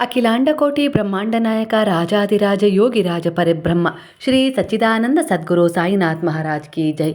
ಅಖಿಲಾಂಡಕೋಟಿ ಬ್ರಹ್ಮಾಂಡ ನಾಯಕ ರಾಜಾದಿರಾಜ ಯೋಗಿರಾಜ ಪರಿಬ್ರಹ್ಮ, ಶ್ರೀ ಸಚ್ಚಿದಾನಂದ ಸದ್ಗುರು ಸಾಯಿನಾಥ್ ಮಹಾರಾಜ್ ಕಿ ಜೈ.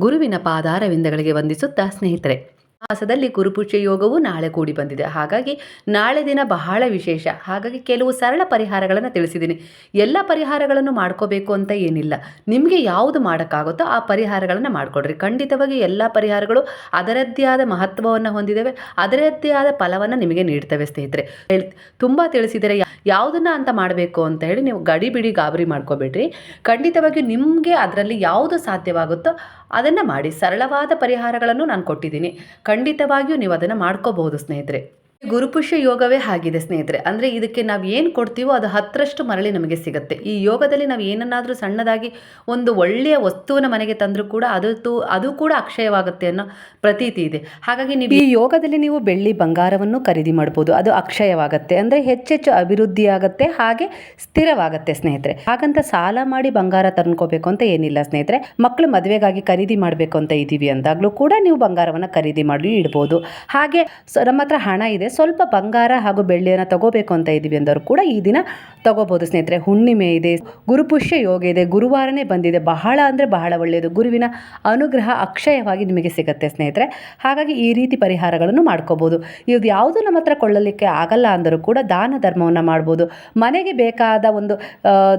ಗುರುವಿನ ಪಾದಾರವಿಂದಗಳಿಗೆ ವಂದಿಸುತ್ತಾ ಸ್ನೇಹಿತರೆ ಮಾಸದಲ್ಲಿ ಗುರುಪುಷ್ಯ ಯೋಗವು ನಾಳೆ ಕೂಡಿ ಬಂದಿದೆ. ಹಾಗಾಗಿ ನಾಳೆ ದಿನ ಬಹಳ ವಿಶೇಷ. ಹಾಗಾಗಿ ಕೆಲವು ಸರಳ ಪರಿಹಾರಗಳನ್ನು ತಿಳಿಸಿದ್ದೀನಿ ಎಲ್ಲ ಪರಿಹಾರಗಳನ್ನು ಮಾಡ್ಕೋಬೇಕು ಅಂತ ಏನಿಲ್ಲ. ನಿಮಗೆ ಯಾವುದು ಮಾಡೋಕ್ಕಾಗುತ್ತೋ ಆ ಪರಿಹಾರಗಳನ್ನು ಮಾಡಿಕೊಡ್ರಿ. ಖಂಡಿತವಾಗಿ ಎಲ್ಲ ಪರಿಹಾರಗಳು ಅದರದ್ದೇ ಆದ ಮಹತ್ವವನ್ನು ಹೊಂದಿದ್ದಾವೆ ಅದರದ್ದೇ ಆದ ಫಲವನ್ನು ನಿಮಗೆ ನೀಡ್ತವೆ ಸ್ನೇಹಿತರೆ. ಹೇಳ್, ತುಂಬ ತಿಳಿಸಿದರೆ ಯಾವುದನ್ನು ಅಂತ ಮಾಡಬೇಕು ಅಂತ ಹೇಳಿ ನೀವು ಗಡಿ ಬಿಡಿ ಗಾಬರಿ ಮಾಡ್ಕೋಬೇಡ್ರಿ. ಖಂಡಿತವಾಗಿ ನಿಮಗೆ ಅದರಲ್ಲಿ ಯಾವುದು ಸಾಧ್ಯವಾಗುತ್ತೋ ಅದನ್ನು ಮಾಡಿ ಸರಳವಾದ ಪರಿಹಾರಗಳನ್ನು ನಾನು ಕೊಟ್ಟಿದ್ದೀನಿ. ಖಂಡಿತವಾಗಿಯೂ ನೀವು ಅದನ್ನು ಮಾಡ್ಕೋಬಹುದು ಸ್ನೇಹಿತರೆ. ಗುರುಪುಷ್ಯ ಯೋಗವೇ ಆಗಿದೆ ಸ್ನೇಹಿತರೆ. ಅಂದರೆ ಇದಕ್ಕೆ ನಾವು ಏನು ಕೊಡ್ತೀವೋ ಅದು ಹತ್ತರಷ್ಟು ಮರಳಿ ನಮಗೆ ಸಿಗುತ್ತೆ. ಈ ಯೋಗದಲ್ಲಿ ನಾವು ಏನನ್ನಾದರೂ ಸಣ್ಣದಾಗಿ ಒಂದು ಒಳ್ಳೆಯ ವಸ್ತುವನ್ನು ಮನೆಗೆ ತಂದರೂ ಕೂಡ ಅದು ತು- ಅದು ಕೂಡ ಅಕ್ಷಯವಾಗುತ್ತೆ ಅನ್ನೋ ಪ್ರತೀತಿ ಇದೆ. ಹಾಗಾಗಿ ನೀವು ಈ ಯೋಗದಲ್ಲಿ ನೀವು ಬೆಳ್ಳಿ ಬಂಗಾರವನ್ನು ಖರೀದಿ ಮಾಡ್ಬೋದು. ಅದು ಅಕ್ಷಯವಾಗುತ್ತೆ. ಅಂದರೆ ಹೆಚ್ಚೆಚ್ಚು ಅಭಿವೃದ್ಧಿಯಾಗುತ್ತೆ, ಹಾಗೆ ಸ್ಥಿರವಾಗುತ್ತೆ ಸ್ನೇಹಿತರೆ. ಹಾಗಂತ ಸಾಲ ಮಾಡಿ ಬಂಗಾರ ತಂದ್ಕೋಬೇಕು ಅಂತ ಏನಿಲ್ಲ ಸ್ನೇಹಿತರೆ. ಮಕ್ಕಳು ಮದುವೆಗಾಗಿ ಖರೀದಿ ಮಾಡಬೇಕು ಅಂತ ಇದ್ದೀವಿ ಅಂದಾಗಲೂ ಕೂಡ ನೀವು ಬಂಗಾರವನ್ನು ಖರೀದಿ ಮಾಡಿ ಇಡ್ಬೋದು. ಹಾಗೆ ನಮ್ಮ ಹತ್ರ ಹಣ ಇದೆ ಸ್ವಲ್ಪ ಬಂಗಾರ ಹಾಗೂ ಬೆಳ್ಳಿಯನ್ನು ತಗೋಬೇಕು ಅಂತ ಇದ್ದೀವಿ ಅಂದವರು ಕೂಡ ಈ ದಿನ ತಗೋಬೋದು. ಸ್ನೇಹಿತರೆ, ಹುಣ್ಣಿಮೆ ಇದೆ ಗುರುಪುಷ್ಯ ಯೋಗ ಇದೆ, ಗುರುವಾರನೇ ಬಂದಿದೆ. ಬಹಳ ಅಂದರೆ ಬಹಳ ಒಳ್ಳೆಯದು. ಗುರುವಿನ ಅನುಗ್ರಹ ಅಕ್ಷಯವಾಗಿ ನಿಮಗೆ ಸಿಗುತ್ತೆ ಸ್ನೇಹಿತರೆ. ಹಾಗಾಗಿ ಈ ರೀತಿ ಪರಿಹಾರಗಳನ್ನು ಮಾಡ್ಕೋಬೋದು. ಇದು ಯಾವುದು ನಮ್ಮ ಹತ್ರ ಕೊಳ್ಳಲಿಕ್ಕೆ ಆಗಲ್ಲ ಅಂದರೂ ಕೂಡ ದಾನ ಧರ್ಮವನ್ನು ಮಾಡ್ಬೋದು. ಮನೆಗೆ ಬೇಕಾದ ಒಂದು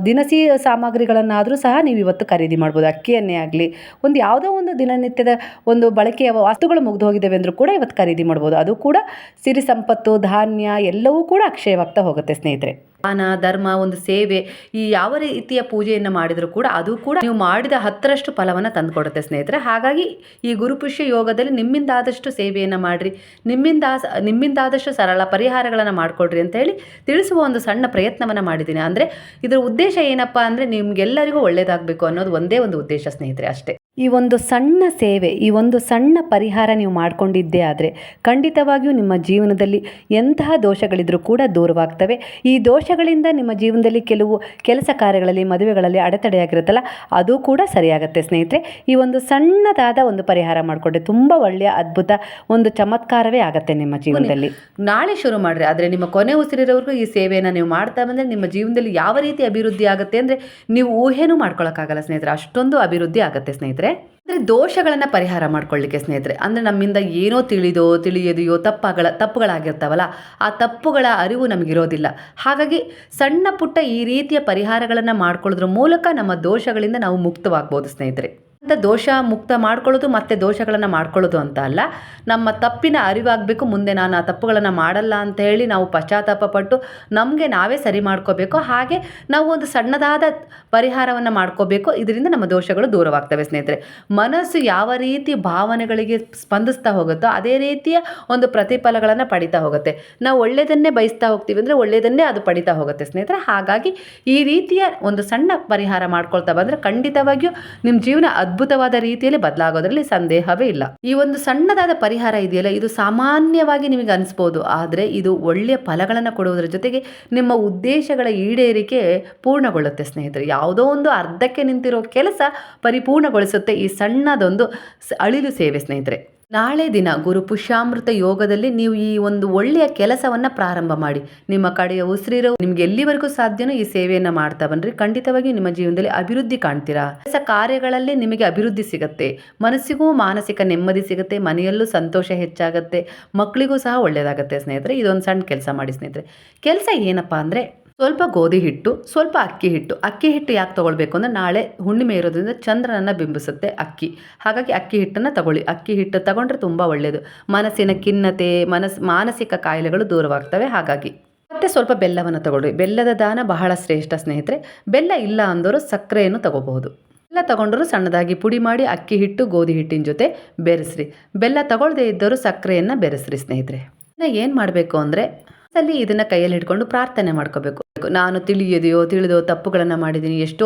ದಿನಸಿ ಸಾಮಗ್ರಿಗಳನ್ನಾದರೂ ಸಹ ನೀವು ಇವತ್ತು ಖರೀದಿ ಮಾಡ್ಬೋದು. ಅಕ್ಕಿಯನ್ನೇ ಆಗಲಿ, ಒಂದು ಯಾವುದೋ ಒಂದು ದಿನನಿತ್ಯದ ಒಂದು ಬಳಕೆಯ ವಸ್ತುಗಳು ಮುಗಿದು ಹೋಗಿದ್ದಾವೆ ಅಂದರೂ ಕೂಡ ಇವತ್ತು ಖರೀದಿ ಮಾಡ್ಬೋದು. ಅದು ಕೂಡ ಸಿರಿ ಸಂಪತ್ತು, ಧಾನ್ಯ ಎಲ್ಲವೂ ಕೂಡ ಅಕ್ಷಯವಾಗ್ತಾ ಹೋಗುತ್ತೆ ಸ್ನೇಹಿತರೆ. ದಾನ, ಧರ್ಮ, ಒಂದು ಸೇವೆ, ಈ ಯಾವ ರೀತಿಯ ಪೂಜೆಯನ್ನು ಮಾಡಿದರೂ ಕೂಡ ಅದು ಕೂಡ ನೀವು ಮಾಡಿದ ಹತ್ತರಷ್ಟು ಫಲವನ್ನು ತಂದುಕೊಡುತ್ತೆ ಸ್ನೇಹಿತರೆ. ಹಾಗಾಗಿ ಈ ಗುರುಪುಷ್ಯ ಯೋಗದಲ್ಲಿ ನಿಮ್ಮಿಂದಾದಷ್ಟು ಸೇವೆಯನ್ನು ಮಾಡಿರಿ, ನಿಮ್ಮಿಂದ, ನಿಮ್ಮಿಂದಾದಷ್ಟು ಸರಳ ಪರಿಹಾರಗಳನ್ನು ಮಾಡಿಕೊಡ್ರಿ ಅಂತ ಹೇಳಿ ತಿಳಿಸುವ ಒಂದು ಸಣ್ಣ ಪ್ರಯತ್ನವನ್ನು ಮಾಡಿದ್ದೀನಿ. ಅಂದರೆ ಇದರ ಉದ್ದೇಶ ಏನಪ್ಪ ಅಂದರೆ ನಿಮಗೆಲ್ಲರಿಗೂ ಒಳ್ಳೆಯದಾಗಬೇಕು ಅನ್ನೋದು ಒಂದೇ ಒಂದು ಉದ್ದೇಶ ಸ್ನೇಹಿತರೆ ಅಷ್ಟೇ. ಈ ಒಂದು ಸಣ್ಣ ಸೇವೆ ಈ ಒಂದು ಸಣ್ಣ ಪರಿಹಾರ ನೀವು ಮಾಡಿಕೊಂಡಿದ್ದೇ ಆದರೆ ಖಂಡಿತವಾಗಿಯೂ ನಿಮ್ಮ ಜೀವನದಲ್ಲಿ ಎಂತಹ ದೋಷಗಳಿದ್ರೂ ಕೂಡ ದೂರವಾಗ್ತವೆ. ಈ ದೋಷಗಳಿಂದ ನಿಮ್ಮ ಜೀವನದಲ್ಲಿ ಕೆಲವು ಕೆಲಸ ಕಾರ್ಯಗಳಲ್ಲಿ ಮದುವೆಗಳಲ್ಲಿ ಅಡೆತಡೆಯಾಗಿರುತ್ತಲ್ಲ ಅದು ಕೂಡ ಸರಿಯಾಗುತ್ತೆ ಸ್ನೇಹಿತರೆ. ಈ ಒಂದು ಸಣ್ಣದಾದ ಒಂದು ಪರಿಹಾರ ಮಾಡಿಕೊಂಡ್ರೆ ತುಂಬ ಒಳ್ಳೆಯ ಅದ್ಭುತ ಒಂದು ಚಮತ್ಕಾರವೇ ಆಗುತ್ತೆ ನಿಮ್ಮ ಜೀವನದಲ್ಲಿ. ನಾಳೆ ಶುರು ಮಾಡಿರಿ. ಆದರೆ ನಿಮ್ಮ ಕೊನೆ ಉಸಿರಿರೋವರೆಗೂ ಈ ಸೇವೆಯನ್ನು ನೀವು ಮಾಡ್ತಾ ಬಂದರೆ ನಿಮ್ಮ ಜೀವನದಲ್ಲಿ ಯಾವ ರೀತಿ ಅಭಿವೃದ್ಧಿ ಆಗುತ್ತೆ ಅಂದರೆ ನೀವು ಊಹೆನೂ ಮಾಡ್ಕೊಳ್ಳೋಕ್ಕಾಗಲ್ಲ ಸ್ನೇಹಿತರೆ. ಅಷ್ಟೊಂದು ಅಭಿವೃದ್ಧಿ ಆಗುತ್ತೆ ಸ್ನೇಹಿತರೆ. ಅಂದರೆ ದೋಷಗಳನ್ನು ಪರಿಹಾರ ಮಾಡ್ಕೊಳ್ಳಿಕ್ಕೆ ಸ್ನೇಹಿತರೆ. ಅಂದರೆ ನಮ್ಮಿಂದ ಏನೋ ತಿಳಿದೋ, ತಿಳಿಯದೆಯೋ ತಪ್ಪಗಳ, ತಪ್ಪುಗಳಾಗಿರ್ತಾವಲ್ಲ, ಆ ತಪ್ಪುಗಳ ಅರಿವು ನಮಗಿರೋದಿಲ್ಲ. ಹಾಗಾಗಿ ಸಣ್ಣ ಪುಟ್ಟ ಈ ರೀತಿಯ ಪರಿಹಾರಗಳನ್ನು ಮಾಡ್ಕೊಳ್ಳೋದ್ರ ಮೂಲಕ ನಮ್ಮ ದೋಷಗಳಿಂದ ನಾವು ಮುಕ್ತವಾಗ್ಬೋದು ಸ್ನೇಹಿತರೆ. ಅಂತ ದೋಷ ಮುಕ್ತ ಮಾಡ್ಕೊಳ್ಳೋದು ಮತ್ತು ದೋಷಗಳನ್ನು ಮಾಡ್ಕೊಳ್ಳೋದು ಅಂತ ಅಲ್ಲ. ನಮ್ಮ ತಪ್ಪಿನ ಅರಿವಾಗಬೇಕು, ಮುಂದೆ ನಾನು ಆ ತಪ್ಪುಗಳನ್ನು ಮಾಡಲ್ಲ ಅಂತ ಹೇಳಿ ನಾವು ಪಶ್ಚಾತ್ತಾಪ ಪಟ್ಟು ನಮಗೆ ನಾವೇ ಸರಿ ಮಾಡ್ಕೋಬೇಕು. ಹಾಗೆ ನಾವು ಒಂದು ಸಣ್ಣದಾದ ಪರಿಹಾರವನ್ನು ಮಾಡ್ಕೋಬೇಕು. ಇದರಿಂದ ನಮ್ಮ ದೋಷಗಳು ದೂರವಾಗ್ತವೆ ಸ್ನೇಹಿತರೆ. ಮನಸ್ಸು ಯಾವ ರೀತಿ ಭಾವನೆಗಳಿಗೆ ಸ್ಪಂದಿಸ್ತಾ ಹೋಗುತ್ತೋ ಅದೇ ರೀತಿಯ ಒಂದು ಪ್ರತಿಫಲಗಳನ್ನು ಪಡಿತಾ ಹೋಗುತ್ತೆ. ನಾವು ಒಳ್ಳೆಯದನ್ನೇ ಬಯಸ್ತಾ ಹೋಗ್ತೀವಿ ಅಂದರೆ ಒಳ್ಳೆಯದನ್ನೇ ಅದು ಪಡಿತಾ ಹೋಗುತ್ತೆ ಸ್ನೇಹಿತರೆ. ಹಾಗಾಗಿ ಈ ರೀತಿಯ ಒಂದು ಸಣ್ಣ ಪರಿಹಾರ ಮಾಡ್ಕೊಳ್ತಾ ಬಂದರೆ ಖಂಡಿತವಾಗಿಯೂ ನಿಮ್ಮ ಜೀವನ ಅದ್ಭುತವಾದ ರೀತಿಯಲ್ಲಿ ಬದಲಾಗೋದ್ರಲ್ಲಿ ಸಂದೇಹವೇ ಇಲ್ಲ. ಈ ಒಂದು ಸಣ್ಣದಾದ ಪರಿಹಾರ ಇದೆಯಲ್ಲ, ಇದು ಸಾಮಾನ್ಯವಾಗಿ ನಿಮಗೆ ಅನಿಸ್ಬೋದು. ಆದರೆ ಇದು ಒಳ್ಳೆಯ ಫಲಗಳನ್ನು ಕೊಡುವುದರ ಜೊತೆಗೆ ನಿಮ್ಮ ಉದ್ದೇಶಗಳ ಈಡೇರಿಕೆ ಪೂರ್ಣಗೊಳ್ಳುತ್ತೆ ಸ್ನೇಹಿತರೆ. ಯಾವುದೋ ಒಂದು ಅರ್ಧಕ್ಕೆ ನಿಂತಿರೋ ಕೆಲಸ ಪರಿಪೂರ್ಣಗೊಳಿಸುತ್ತೆ ಈ ಸಣ್ಣದೊಂದು ಅಳಿಲು ಸೇವೆ ಸ್ನೇಹಿತರೆ. ನಾಳೆ ದಿನ ಗುರು ಪುಷ್ಯಾಮೃತ ಯೋಗದಲ್ಲಿ ನೀವು ಈ ಒಂದು ಒಳ್ಳೆಯ ಕೆಲಸವನ್ನು ಪ್ರಾರಂಭ ಮಾಡಿ. ನಿಮ್ಮ ಕಡೆಯ ಉಸಿರಿರೋ ನಿಮ್ಗೆ ಎಲ್ಲಿವರೆಗೂ ಸಾಧ್ಯನೋ ಈ ಸೇವೆಯನ್ನು ಮಾಡ್ತಾ ಬನ್ರಿ. ಖಂಡಿತವಾಗಿ ನಿಮ್ಮ ಜೀವನದಲ್ಲಿ ಅಭಿವೃದ್ಧಿ ಕಾಣ್ತೀರಾ. ಕೆಲಸ ಕಾರ್ಯಗಳಲ್ಲಿ ನಿಮಗೆ ಅಭಿವೃದ್ಧಿ ಸಿಗುತ್ತೆ. ಮನಸ್ಸಿಗೂ ಮಾನಸಿಕ ನೆಮ್ಮದಿ ಸಿಗುತ್ತೆ. ಮನೆಯಲ್ಲೂ ಸಂತೋಷ ಹೆಚ್ಚಾಗುತ್ತೆ. ಮಕ್ಕಳಿಗೂ ಸಹ ಒಳ್ಳೆಯದಾಗುತ್ತೆ ಸ್ನೇಹಿತರೆ. ಇದೊಂದು ಸಣ್ಣ ಕೆಲಸ ಮಾಡಿ ಸ್ನೇಹಿತರೆ. ಕೆಲಸ ಏನಪ್ಪ ಅಂದರೆ ಸ್ವಲ್ಪ ಗೋಧಿ ಹಿಟ್ಟು, ಸ್ವಲ್ಪ ಅಕ್ಕಿ ಹಿಟ್ಟು. ಅಕ್ಕಿ ಹಿಟ್ಟು ಯಾಕೆ ತೊಗೊಳ್ಬೇಕು ಅಂದರೆ ನಾಳೆ ಹುಣ್ಣಿಮೆ ಇರೋದ್ರಿಂದ ಚಂದ್ರನನ್ನು ಬಿಂಬಿಸುತ್ತೆ ಅಕ್ಕಿ. ಹಾಗಾಗಿ ಅಕ್ಕಿ ಹಿಟ್ಟನ್ನು ತಗೊಳ್ಳಿ. ಅಕ್ಕಿ ಹಿಟ್ಟು ತಗೊಂಡ್ರೆ ತುಂಬ ಒಳ್ಳೆಯದು ಮನಸ್ಸಿನ ಖಿನ್ನತೆ, ಮನಸ್, ಮಾನಸಿಕ ಕಾಯಿಲೆಗಳು ದೂರವಾಗ್ತವೆ. ಹಾಗಾಗಿ ಮತ್ತು ಸ್ವಲ್ಪ ಬೆಲ್ಲವನ್ನು ತಗೊಳ್ಳಿ. ಬೆಲ್ಲದ ದಾನ ಬಹಳ ಶ್ರೇಷ್ಠ ಸ್ನೇಹಿತರೆ. ಬೆಲ್ಲ ಇಲ್ಲ ಅಂದರೂ ಸಕ್ಕರೆಯನ್ನು ತಗೋಬಹುದು. ಬೆಲ್ಲ ತಗೊಂಡರೂ ಸಣ್ಣದಾಗಿ ಪುಡಿ ಮಾಡಿ ಅಕ್ಕಿ ಹಿಟ್ಟು, ಗೋಧಿ ಹಿಟ್ಟಿನ ಜೊತೆ ಬೆರೆಸ್ರಿ. ಬೆಲ್ಲ ತಗೊಳ್ಳದೇ ಇದ್ದರೂ ಸಕ್ಕರೆಯನ್ನು ಬೆರೆಸ್ರಿ ಸ್ನೇಹಿತರೆ. ಏನು ಮಾಡಬೇಕು ಅಂದರೆ ಅಲ್ಲಿ ಇದನ್ನು ಕೈಯಲ್ಲಿ ಹಿಡ್ಕೊಂಡು ಪ್ರಾರ್ಥನೆ ಮಾಡ್ಕೋಬೇಕು. ನಾನು ತಿಳಿಯದೆಯೋ, ತಿಳಿದೋ ತಪ್ಪುಗಳನ್ನು ಮಾಡಿದ್ದೀನಿ, ಎಷ್ಟೋ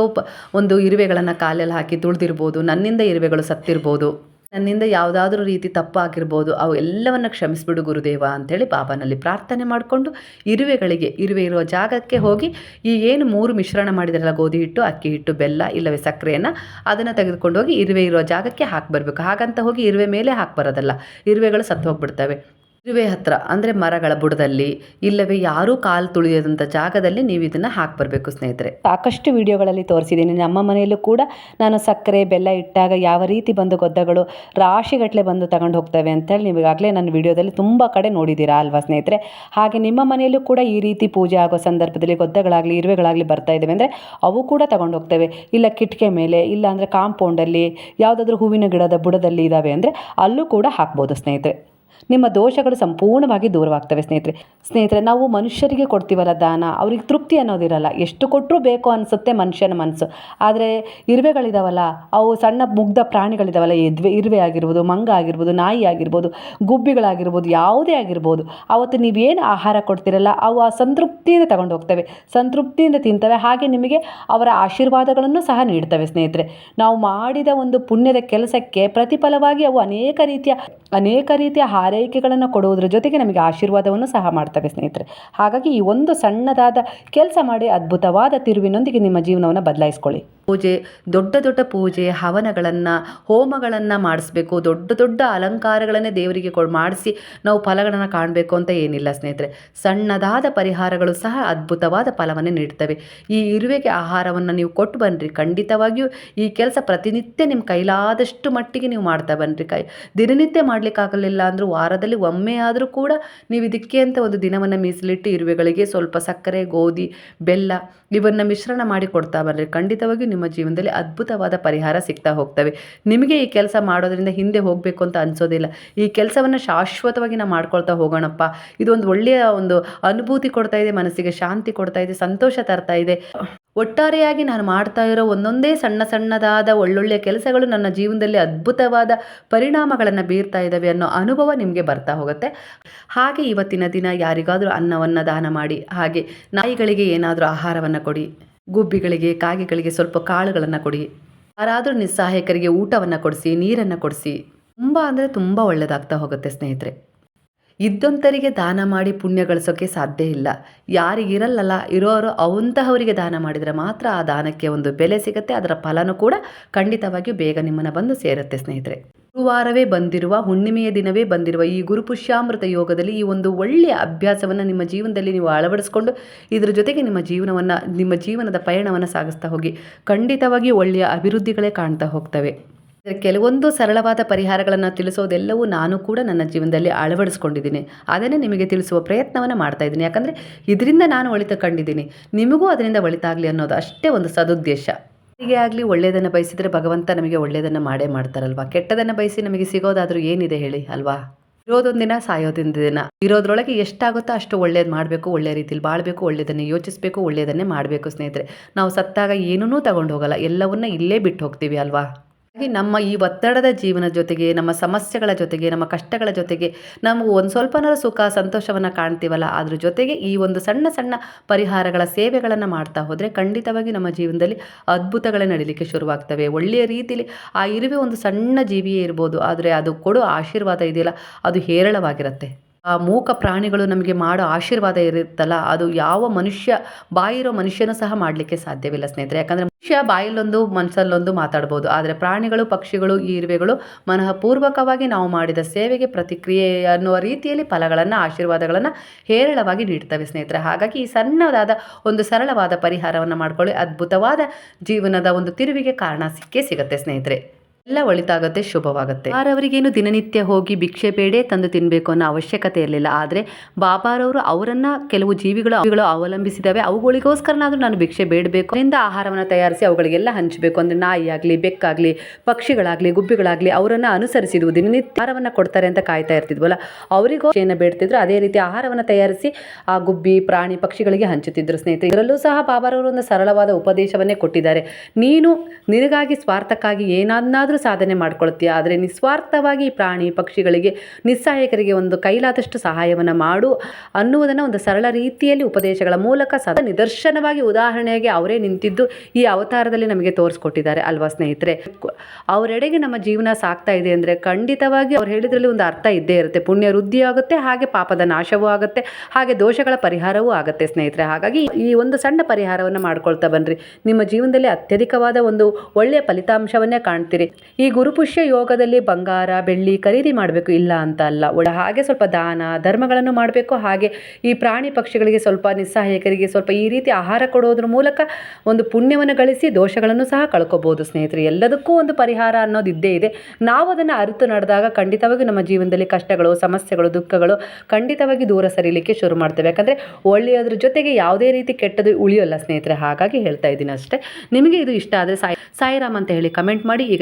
ಒಂದು ಇರುವೆಗಳನ್ನು ಕಾಲಲ್ಲಿ ಹಾಕಿ ತುಳಿದಿರ್ಬೋದು, ನನ್ನಿಂದ ಇರುವೆಗಳು ಸತ್ತಿರ್ಬೋದು, ನನ್ನಿಂದ ಯಾವುದಾದ್ರೂ ರೀತಿ ತಪ್ಪಾಗಿರ್ಬೋದು, ಅವು ಎಲ್ಲವನ್ನು ಕ್ಷಮಿಸ್ಬಿಡು ಗುರುದೇವ ಅಂಥೇಳಿ ಬಾಬಾನಲ್ಲಿ ಪ್ರಾರ್ಥನೆ ಮಾಡಿಕೊಂಡು ಇರುವೆಗಳಿಗೆ, ಇರುವೆ ಇರುವ ಜಾಗಕ್ಕೆ ಹೋಗಿ ಈ ಏನು ಮೂರು ಮಿಶ್ರಣ ಮಾಡಿದ್ರಲ್ಲ, ಗೋಧಿ ಹಿಟ್ಟು, ಅಕ್ಕಿ ಹಿಟ್ಟು, ಬೆಲ್ಲ, ಇಲ್ಲವೇ ಸಕ್ಕರೆಯನ್ನು ಅದನ್ನು ತೆಗೆದುಕೊಂಡು ಹೋಗಿ ಇರುವೆ ಇರೋ ಜಾಗಕ್ಕೆ ಹಾಕಿ ಬರಬೇಕು ಹಾಗಂತ ಹೋಗಿ ಇರುವೆ ಮೇಲೆ ಹಾಕಿ ಬರೋದಲ್ಲ ಇರುವೆಗಳು ಸತ್ತು ಹೋಗ್ಬಿಡ್ತವೆ. ಇರುವೆ ಹತ್ರ, ಅಂದರೆ ಮರಗಳ ಬುಡದಲ್ಲಿ, ಇಲ್ಲವೇ ಯಾರೂ ಕಾಲು ತುಳಿಯದಂಥ ಜಾಗದಲ್ಲಿ ನೀವು ಇದನ್ನು ಹಾಕಿ ಬರಬೇಕು ಸ್ನೇಹಿತರೆ. ಸಾಕಷ್ಟು ವಿಡಿಯೋಗಳಲ್ಲಿ ತೋರಿಸಿದ್ದೀನಿ. ನಮ್ಮ ಮನೆಯಲ್ಲೂ ಕೂಡ ನಾನು ಸಕ್ಕರೆ, ಬೆಲ್ಲ ಇಟ್ಟಾಗ ಯಾವ ರೀತಿ ಬಂದು ಗೊದ್ದಗಳು ರಾಶಿಗಟ್ಟಲೆ ಬಂದು ತಗೊಂಡು ಹೋಗ್ತವೆ ಅಂತೇಳಿ ನೀವು ನನ್ನ ವಿಡಿಯೋದಲ್ಲಿ ತುಂಬ ಕಡೆ ನೋಡಿದ್ದೀರಾ ಅಲ್ವಾ ಸ್ನೇಹಿತರೆ? ಹಾಗೆ ನಿಮ್ಮ ಮನೆಯಲ್ಲೂ ಕೂಡ ಈ ರೀತಿ ಪೂಜೆ ಆಗೋ ಸಂದರ್ಭದಲ್ಲಿ ಗೊದ್ದಗಳಾಗಲಿ, ಇರುವೆಗಳಾಗಲಿ ಬರ್ತಾ ಇದ್ದಾವೆ ಅಂದರೆ ಅವು ಕೂಡ ತಗೊಂಡು ಹೋಗ್ತವೆ. ಇಲ್ಲ ಕಿಟಕಿ ಮೇಲೆ, ಇಲ್ಲ ಅಂದರೆ ಕಾಂಪೌಂಡಲ್ಲಿ, ಯಾವುದಾದ್ರೂ ಹೂವಿನ ಗಿಡದ ಬುಡದಲ್ಲಿ ಇದ್ದಾವೆ ಅಂದರೆ ಅಲ್ಲೂ ಕೂಡ ಹಾಕ್ಬೋದು ಸ್ನೇಹಿತರೆ. ನಿಮ್ಮ ದೋಷಗಳು ಸಂಪೂರ್ಣವಾಗಿ ದೂರವಾಗ್ತವೆ ಸ್ನೇಹಿತರೆ. ಸ್ನೇಹಿತರೆ, ನಾವು ಮನುಷ್ಯರಿಗೆ ಕೊಡ್ತೀವಲ್ಲ ದಾನ, ಅವ್ರಿಗೆ ತೃಪ್ತಿ ಅನ್ನೋದಿರಲ್ಲ. ಎಷ್ಟು ಕೊಟ್ಟರೂ ಬೇಕು ಅನಿಸುತ್ತೆ ಮನುಷ್ಯನ ಮನಸ್ಸು ಆದರೆ ಇರುವೆಗಳಿದಾವಲ್ಲ, ಅವು ಸಣ್ಣ ಮುಗ್ಧ ಪ್ರಾಣಿಗಳಿದಾವಲ್ಲ, ಎದ್ವೆ, ಇರುವೆ ಆಗಿರ್ಬೋದು, ಮಂಗ ಆಗಿರ್ಬೋದು, ನಾಯಿ ಆಗಿರ್ಬೋದು, ಗುಬ್ಬಿಗಳಾಗಿರ್ಬೋದು, ಯಾವುದೇ ಆಗಿರ್ಬೋದು, ಅವತ್ತು ನೀವೇನು ಆಹಾರ ಕೊಡ್ತೀರಲ್ಲ, ಅವು ಆ ಸಂತೃಪ್ತಿಯಿಂದ ತಗೊಂಡು ಹೋಗ್ತವೆ ಸಂತೃಪ್ತಿಯಿಂದ ತಿಂತವೆ. ಹಾಗೆ ನಿಮಗೆ ಅವರ ಆಶೀರ್ವಾದಗಳನ್ನು ಸಹ ನೀಡ್ತವೆ ಸ್ನೇಹಿತರೆ. ನಾವು ಮಾಡಿದ ಒಂದು ಪುಣ್ಯದ ಕೆಲಸಕ್ಕೆ ಪ್ರತಿಫಲವಾಗಿ ಅವು ಅನೇಕ ರೀತಿಯ ಅನೇಕ ರೀತಿಯ ಹಾರೈಕೆಗಳನ್ನು ಕೊಡುವುದರ ಜೊತೆಗೆ ನಮಗೆ ಆಶೀರ್ವಾದವನ್ನು ಸಹ ಮಾಡ್ತವೆ ಸ್ನೇಹಿತರೆ. ಹಾಗಾಗಿ ಈ ಒಂದು ಸಣ್ಣದಾದ ಕೆಲಸ ಮಾಡಿ ಅದ್ಭುತವಾದ ತಿರುವಿನೊಂದಿಗೆ ನಿಮ್ಮ ಜೀವನವನ್ನು ಬದಲಾಯಿಸ್ಕೊಳ್ಳಿ. ಪೂಜೆ, ದೊಡ್ಡ ದೊಡ್ಡ ಪೂಜೆ, ಹವನಗಳನ್ನು, ಹೋಮಗಳನ್ನು ಮಾಡಿಸ್ಬೇಕು, ದೊಡ್ಡ ದೊಡ್ಡ ಅಲಂಕಾರಗಳನ್ನೇ ದೇವರಿಗೆ ಕೊ ಮಾಡಿಸಿ ನಾವು ಫಲಗಳನ್ನು ಕಾಣಬೇಕು ಅಂತ ಏನಿಲ್ಲ ಸ್ನೇಹಿತರೆ. ಸಣ್ಣದಾದ ಪರಿಹಾರಗಳು ಸಹ ಅದ್ಭುತವಾದ ಫಲವನ್ನು ನೀಡ್ತವೆ. ಈ ಇರುವೆಗೆ ಆಹಾರವನ್ನು ನೀವು ಕೊಟ್ಟು ಬನ್ನಿರಿ ಖಂಡಿತವಾಗಿಯೂ ಈ ಕೆಲಸ ಪ್ರತಿನಿತ್ಯ ನಿಮ್ಮ ಕೈಲಾದಷ್ಟು ಮಟ್ಟಿಗೆ ನೀವು ಮಾಡ್ತಾ ಬನ್ನಿರಿ ಕೈ ದಿನನಿತ್ಯ ಮಾಡಲಿಕ್ಕಾಗಲಿಲ್ಲ ಅಂದರೂ ವಾರದಲ್ಲಿ ಒಮ್ಮೆ ಆದರೂ ಕೂಡ ನೀವು ಇದಕ್ಕೆ ಅಂತ ಒಂದು ದಿನವನ್ನು ಮೀಸಲಿಟ್ಟು ಇರುವೆಗಳಿಗೆ ಸ್ವಲ್ಪ ಸಕ್ಕರೆ, ಗೋಧಿ, ಬೆಲ್ಲ ಇವನ್ನು ಮಿಶ್ರಣ ಮಾಡಿ ಕೊಡ್ತಾ ಬನ್ನಿರಿ ಖಂಡಿತವಾಗಿಯೂ ನಿಮ್ಮ ಜೀವನದಲ್ಲಿ ಅದ್ಭುತವಾದ ಪರಿಹಾರ ಸಿಗ್ತಾ ಹೋಗ್ತವೆ. ನಿಮಗೆ ಈ ಕೆಲಸ ಮಾಡೋದ್ರಿಂದ ಹಿಂದೆ ಹೋಗಬೇಕು ಅಂತ ಅನಿಸೋದಿಲ್ಲ. ಈ ಕೆಲಸವನ್ನು ಶಾಶ್ವತವಾಗಿ ನಾವು ಮಾಡ್ಕೊಳ್ತಾ ಹೋಗೋಣಪ್ಪ. ಇದು ಒಂದು ಒಳ್ಳೆಯ ಒಂದು ಅನುಭೂತಿ ಕೊಡ್ತಾ ಇದೆ, ಮನಸ್ಸಿಗೆ ಶಾಂತಿ ಕೊಡ್ತಾ ಇದೆ, ಸಂತೋಷ ತರ್ತಾ ಇದೆ. ಒಟ್ಟಾರೆಯಾಗಿ ನಾನು ಮಾಡ್ತಾ ಇರೋ ಒಂದೊಂದೇ ಸಣ್ಣ ಸಣ್ಣದಾದ ಒಳ್ಳೊಳ್ಳೆಯ ಕೆಲಸಗಳು ನನ್ನ ಜೀವನದಲ್ಲಿ ಅದ್ಭುತವಾದ ಪರಿಣಾಮಗಳನ್ನು ಬೀರ್ತಾ ಇದ್ದಾವೆ ಅನ್ನೋ ಅನುಭವ ನಿಮಗೆ ಬರ್ತಾ ಹೋಗುತ್ತೆ. ಹಾಗೆ ಇವತ್ತಿನ ದಿನ ಯಾರಿಗಾದರೂ ಅನ್ನವನ್ನು ದಾನ ಮಾಡಿ, ಹಾಗೆ ನಾಯಿಗಳಿಗೆ ಏನಾದರೂ ಆಹಾರವನ್ನು ಕೊಡಿ. ಗುಬ್ಬಿಗಳಿಗೆ, ಕಾಗೆಗಳಿಗೆ ಸ್ವಲ್ಪ ಕಾಳುಗಳನ್ನು ಕೊಡಿ. ಯಾರಾದರೂ ನಿಸ್ಸಹಾಯಕರಿಗೆ ಊಟವನ್ನು ಕೊಡಿಸಿ, ನೀರನ್ನು ಕೊಡಿಸಿ. ತುಂಬ ಅಂದರೆ ತುಂಬ ಒಳ್ಳೆಯದಾಗ್ತಾ ಹೋಗುತ್ತೆ ಸ್ನೇಹಿತರೆ. ಇದ್ದಂಥರಿಗೆ ದಾನ ಮಾಡಿ ಪುಣ್ಯ ಗಳಿಸೋಕ್ಕೆ ಸಾಧ್ಯ ಇಲ್ಲ. ಯಾರಿಗಿರಲ್ಲಲ್ಲ ಇರೋರು ಅವಂತಹವರಿಗೆ ದಾನ ಮಾಡಿದರೆ ಮಾತ್ರ ಆ ದಾನಕ್ಕೆ ಒಂದು ಬೆಲೆ ಸಿಗುತ್ತೆ. ಅದರ ಫಲನೂ ಕೂಡ ಖಂಡಿತವಾಗಿಯೂ ಬೇಗ ನಿಮ್ಮನ್ನು ಬಂದು ಸೇರುತ್ತೆ ಸ್ನೇಹಿತರೆ. ಗುರುವಾರವೇ ಬಂದಿರುವ, ಹುಣ್ಣಿಮೆಯ ದಿನವೇ ಬಂದಿರುವ ಈ ಗುರುಪುಷ್ಯಾಮೃತ ಯೋಗದಲ್ಲಿ ಈ ಒಂದು ಒಳ್ಳೆಯ ಅಭ್ಯಾಸವನ್ನು ನಿಮ್ಮ ಜೀವನದಲ್ಲಿ ನೀವು ಅಳವಡಿಸ್ಕೊಂಡು ಇದರ ಜೊತೆಗೆ ನಿಮ್ಮ ಜೀವನವನ್ನು, ನಿಮ್ಮ ಜೀವನದ ಪಯಣವನ್ನು ಸಾಗಿಸ್ತಾ ಹೋಗಿ. ಖಂಡಿತವಾಗಿ ಒಳ್ಳೆಯ ಅಭಿವೃದ್ಧಿಗಳೇ ಕಾಣ್ತಾ ಹೋಗ್ತವೆ. ಕೆಲವೊಂದು ಸರಳವಾದ ಪರಿಹಾರಗಳನ್ನು ತಿಳಿಸೋದೆಲ್ಲವೂ ನಾನು ಕೂಡ ನನ್ನ ಜೀವನದಲ್ಲಿ ಅಳವಡಿಸ್ಕೊಂಡಿದ್ದೀನಿ. ಅದನ್ನೇ ನಿಮಗೆ ತಿಳಿಸುವ ಪ್ರಯತ್ನವನ್ನು ಮಾಡ್ತಾ ಇದ್ದೀನಿ. ಯಾಕಂದರೆ, ಇದರಿಂದ ನಾನು ಒಳಿತು ಕಂಡಿದ್ದೀನಿ ನಿಮಗೂ ಅದರಿಂದ ಒಳಿತಾಗಲಿ ಅನ್ನೋದು ಅಷ್ಟೇ ಒಂದು ಸದುದ್ದೇಶ. ಹೀಗೆ ಆಗಲಿ ಒಳ್ಳೆಯದನ್ನು ಬಯಸಿದರೆ ಭಗವಂತ ನಮಗೆ ಒಳ್ಳೆಯದನ್ನು ಮಾಡೇ ಮಾಡ್ತಾರಲ್ವಾ? ಕೆಟ್ಟದನ್ನು ಬಯಸಿ ನಮಗೆ ಸಿಗೋದಾದರೂ ಏನಿದೆ ಹೇಳಿ ಅಲ್ವಾ? ಇರೋದೊಂದಿನ ಸಾಯೋದೊಂದು ದಿನ. ಇರೋದ್ರೊಳಗೆ ಎಷ್ಟಾಗುತ್ತೋ ಅಷ್ಟು ಒಳ್ಳೇದು ಮಾಡಬೇಕು, ಒಳ್ಳೆ ರೀತಿಲಿ ಬಾಳಬೇಕು ಒಳ್ಳೆಯದನ್ನೇ ಯೋಚಿಸಬೇಕು ಒಳ್ಳೆಯದನ್ನೇ ಮಾಡಬೇಕು ಸ್ನೇಹಿತರೆ. ನಾವು ಸತ್ತಾಗ ಏನೂ ತಗೊಂಡು ಹೋಗಲ್ಲ, ಎಲ್ಲವನ್ನ ಇಲ್ಲೇ ಬಿಟ್ಟು ಹೋಗ್ತೀವಿ ಅಲ್ವಾ? ಹಾಗೆ ನಮ್ಮ ಈ ಒತ್ತಡದ ಜೀವನದ ಜೊತೆಗೆ, ನಮ್ಮ ಸಮಸ್ಯೆಗಳ ಜೊತೆಗೆ, ನಮ್ಮ ಕಷ್ಟಗಳ ಜೊತೆಗೆ ನಾವು ಒಂದು ಸ್ವಲ್ಪನಾದರೂ ಸುಖ, ಸಂತೋಷವನ್ನು ಕಾಣ್ತೀವಲ್ಲ, ಅದ್ರ ಜೊತೆಗೆ ಈ ಒಂದು ಸಣ್ಣ ಸಣ್ಣ ಪರಿಹಾರಗಳ ಸೇವೆಗಳನ್ನು ಮಾಡ್ತಾ ಹೋದರೆ ಖಂಡಿತವಾಗಿ ನಮ್ಮ ಜೀವನದಲ್ಲಿ ಅದ್ಭುತಗಳೇ ನಡೀಲಿಕ್ಕೆ ಶುರುವಾಗ್ತವೆ. ಒಳ್ಳೆಯ ರೀತಿಯಲ್ಲಿ ಆ ಇರುವೆ ಒಂದು ಸಣ್ಣ ಜೀವಿಯೇ ಇರ್ಬೋದು, ಆದರೆ ಅದು ಕೊಡೋ ಆಶೀರ್ವಾದ ಇದೆಯಲ್ಲ, ಅದು ಹೇರಳವಾಗಿರುತ್ತೆ. ಆ ಮೂಕ ಪ್ರಾಣಿಗಳು ನಮಗೆ ಮಾಡೋ ಆಶೀರ್ವಾದ ಇರುತ್ತಲ್ಲ, ಅದು ಯಾವ ಮನುಷ್ಯ, ಬಾಯಿರೋ ಮನುಷ್ಯನೂ ಸಹ ಮಾಡಲಿಕ್ಕೆ ಸಾಧ್ಯವಿಲ್ಲ ಸ್ನೇಹಿತರೆ. ಯಾಕಂದರೆ ಮನುಷ್ಯ ಬಾಯಲ್ಲೊಂದು, ಮನಸ್ಸಲ್ಲೊಂದು ಮಾತಾಡ್ಬೋದು. ಆದರೆ ಪ್ರಾಣಿಗಳು, ಪಕ್ಷಿಗಳು ಈ ಇರುವೆಗಳು ಮನಃಪೂರ್ವಕವಾಗಿ ನಾವು ಮಾಡಿದ ಸೇವೆಗೆ ಪ್ರತಿಕ್ರಿಯೆ ಅನ್ನುವ ರೀತಿಯಲ್ಲಿ ಫಲಗಳನ್ನು, ಆಶೀರ್ವಾದಗಳನ್ನು ಹೇರಳವಾಗಿ ನೀಡ್ತವೆ ಸ್ನೇಹಿತರೆ. ಹಾಗಾಗಿ ಈ ಸಣ್ಣದಾದ ಒಂದು ಸರಳವಾದ ಪರಿಹಾರವನ್ನು ಮಾಡಿಕೊಳ್ಳಿ. ಅದ್ಭುತವಾದ ಜೀವನದ ಒಂದು ತಿರುವಿಗೆ ಕಾರಣ ಸಿಕ್ಕೇ ಸಿಗುತ್ತೆ ಸ್ನೇಹಿತರೆ. ಎಲ್ಲ ಒಳಿತಾಗುತ್ತೆ, ಶುಭವಾಗುತ್ತೆ. ಬಾರವರಿಗೇನು ದಿನನಿತ್ಯ ಹೋಗಿ ಭಿಕ್ಷೆ ಬೇಡೆ ತಂದು ತಿನ್ನಬೇಕು ಅನ್ನೋ ಅವಶ್ಯಕತೆ ಇರಲಿಲ್ಲ. ಆದರೆ ಬಾಬಾರವರು ಅವರನ್ನ ಕೆಲವು ಜೀವಿಗಳು ಅವಲಂಬಿಸಿದಾವೆ ಅವುಗಳಿಗೋಸ್ಕರನಾದರೂ ನಾನು ಭಿಕ್ಷೆ ಬೇಡಬೇಕು. ಅದರಿಂದ ಆಹಾರವನ್ನು ತಯಾರಿಸಿ ಅವುಗಳಿಗೆಲ್ಲ ಹಂಚಬೇಕು. ಅಂದರೆ ನಾಯಿ ಆಗಲಿ, ಬೆಕ್ಕಾಗಲಿ, ಪಕ್ಷಿಗಳಾಗಲಿ, ಗುಬ್ಬಿಗಳಾಗಲಿ ಅವರನ್ನು ಅನುಸರಿಸಿದ್ವು ದಿನನಿತ್ಯ ಆಹಾರವನ್ನು ಕೊಡ್ತಾರೆ ಅಂತ ಕಾಯ್ತಾ ಇರ್ತಿದ್ವಲ್ಲ. ಅವರಿಗೂ ಏನು ಬೇಡ್ತಿದ್ರು ಅದೇ ರೀತಿ ಆಹಾರವನ್ನು ತಯಾರಿಸಿ ಆ ಗುಬ್ಬಿ, ಪ್ರಾಣಿ, ಪಕ್ಷಿಗಳಿಗೆ ಹಂಚುತ್ತಿದ್ದರು ಸ್ನೇಹಿತರೆ. ಇದರಲ್ಲೂ ಸಹ ಬಾಬಾರವರು ಒಂದು ಸರಳವಾದ ಉಪದೇಶವನ್ನೇ ಕೊಟ್ಟಿದ್ದಾರೆ. ನೀನು ನಿನಗಾಗಿ ಸ್ವಾರ್ಥಕ್ಕಾಗಿ ಏನಾದ್ರೂ ಸಾಧನೆ ಮಾಡ್ಕೊಳ್ತೀಯ? ಆದರೆ ನಿಸ್ವಾರ್ಥವಾಗಿ ಪ್ರಾಣಿ ಪಕ್ಷಿಗಳಿಗೆ, ನಿಸ್ಸಹಾಯಕರಿಗೆ ಒಂದು ಕೈಲಾದಷ್ಟು ಸಹಾಯವನ್ನು ಮಾಡು ಅನ್ನುವುದನ್ನು ಒಂದು ಸರಳ ರೀತಿಯಲ್ಲಿ ಉಪದೇಶಗಳ ಮೂಲಕ ಸದಾ ನಿದರ್ಶನವಾಗಿ ಉದಾಹರಣೆಗೆ ಅವರೇ ನಿಂತಿದ್ದು ಈ ಅವತಾರದಲ್ಲಿ ನಮಗೆ ತೋರಿಸ್ಕೊಟ್ಟಿದ್ದಾರೆ ಅಲ್ವಾ ಸ್ನೇಹಿತರೆ? ಅವರೆಡೆಗೆ ನಮ್ಮ ಜೀವನ ಸಾಕ್ತಾ ಇದೆ ಅಂದರೆ ಖಂಡಿತವಾಗಿ ಅವ್ರು ಹೇಳಿದ್ರಲ್ಲಿ ಒಂದು ಅರ್ಥ ಇದ್ದೇ ಇರುತ್ತೆ. ಪುಣ್ಯ ವೃದ್ಧಿ ಆಗುತ್ತೆ, ಹಾಗೆ ಪಾಪದ ನಾಶವೂ ಆಗುತ್ತೆ, ಹಾಗೆ ದೋಷಗಳ ಪರಿಹಾರವೂ ಆಗುತ್ತೆ ಸ್ನೇಹಿತರೆ. ಹಾಗಾಗಿ ಈ ಒಂದು ಸಣ್ಣ ಪರಿಹಾರವನ್ನು ಮಾಡ್ಕೊಳ್ತಾ ಬನ್ನಿರಿ. ನಿಮ್ಮ ಜೀವನದಲ್ಲಿ ಅತ್ಯಧಿಕವಾದ ಒಂದು ಒಳ್ಳೆಯ ಫಲಿತಾಂಶವನ್ನೇ ಕಾಣ್ತೀರಿ. ಈ ಗುರುಪುಷ್ಯ ಯೋಗದಲ್ಲಿ ಬಂಗಾರ, ಬೆಳ್ಳಿ ಖರೀದಿ ಮಾಡಬೇಕು ಇಲ್ಲ ಅಂತ ಅಲ್ಲ. ಒಳ ಹಾಗೆ ಸ್ವಲ್ಪ ದಾನ, ಧರ್ಮಗಳನ್ನು ಮಾಡಬೇಕು. ಹಾಗೆ ಈ ಪ್ರಾಣಿ ಪಕ್ಷಿಗಳಿಗೆ ಸ್ವಲ್ಪ ನಿಸ್ಸಹಾಯಕರಿಗೆ ಸ್ವಲ್ಪ ಈ ರೀತಿ ಆಹಾರ ಕೊಡೋದ್ರ ಮೂಲಕ ಒಂದು ಪುಣ್ಯವನ್ನು ಗಳಿಸಿ ದೋಷಗಳನ್ನು ಸಹ ಕಳ್ಕೊಬೋದು ಸ್ನೇಹಿತರೆ. ಎಲ್ಲದಕ್ಕೂ ಒಂದು ಪರಿಹಾರ ಅನ್ನೋದು ಇದ್ದೇ ಇದೆ. ನಾವು ಅದನ್ನು ಅರಿತು ನಡೆದಾಗ ಖಂಡಿತವಾಗಿ ನಮ್ಮ ಜೀವನದಲ್ಲಿ ಕಷ್ಟಗಳು, ಸಮಸ್ಯೆಗಳು, ದುಃಖಗಳು ಖಂಡಿತವಾಗಿ ದೂರ ಸರಿಲಿಕ್ಕೆ ಶುರು ಮಾಡ್ತೇವೆ. ಯಾಕಂದರೆ ಒಳ್ಳೆಯದ್ರ ಜೊತೆಗೆ ಯಾವುದೇ ರೀತಿ ಕೆಟ್ಟದು ಉಳಿಯೋಲ್ಲ ಸ್ನೇಹಿತರೆ. ಹಾಗಾಗಿ ಹೇಳ್ತಾ ಇದ್ದೀನಿ ಅಷ್ಟೇ. ನಿಮಗೆ ಇದು ಇಷ್ಟ ಆದರೆ ಸಾಯಿ ಸಾಯಿರಾಮ್ ಅಂತ ಹೇಳಿ ಕಮೆಂಟ್ ಮಾಡಿ. ಈಗ